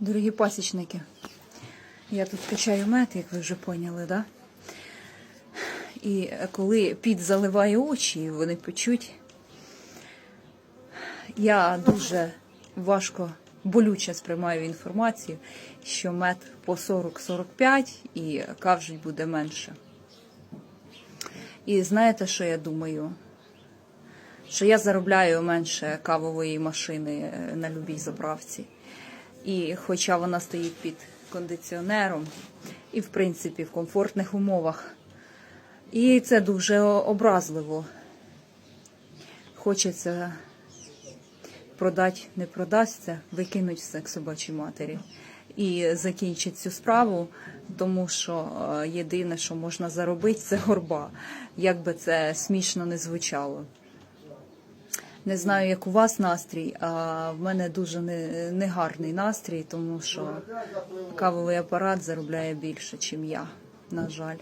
Дорогі пасічники, я тут качаю мед, як ви вже поняли, да? І коли під заливає очі, вони печуть, я дуже важко, болюче сприймаю інформацію, що мед по 40-45 і кажуть буде менше. І знаєте, що я думаю? Що я заробляю менше кавової машини е, на любій заправці. І хоча вона стоїть під кондиціонером, і в принципі в комфортних умовах. І це дуже образливо. Хочеться продати, не продасться, викинуть все к собачій матері. І закінчить цю справу, тому що е, єдине, що можна заробити, це горба. Як би це смішно не звучало. Не знаю, як у вас настрій, а в мене дуже не- негарний настрій, тому що кавовий апарат заробляє більше, ніж я, на жаль.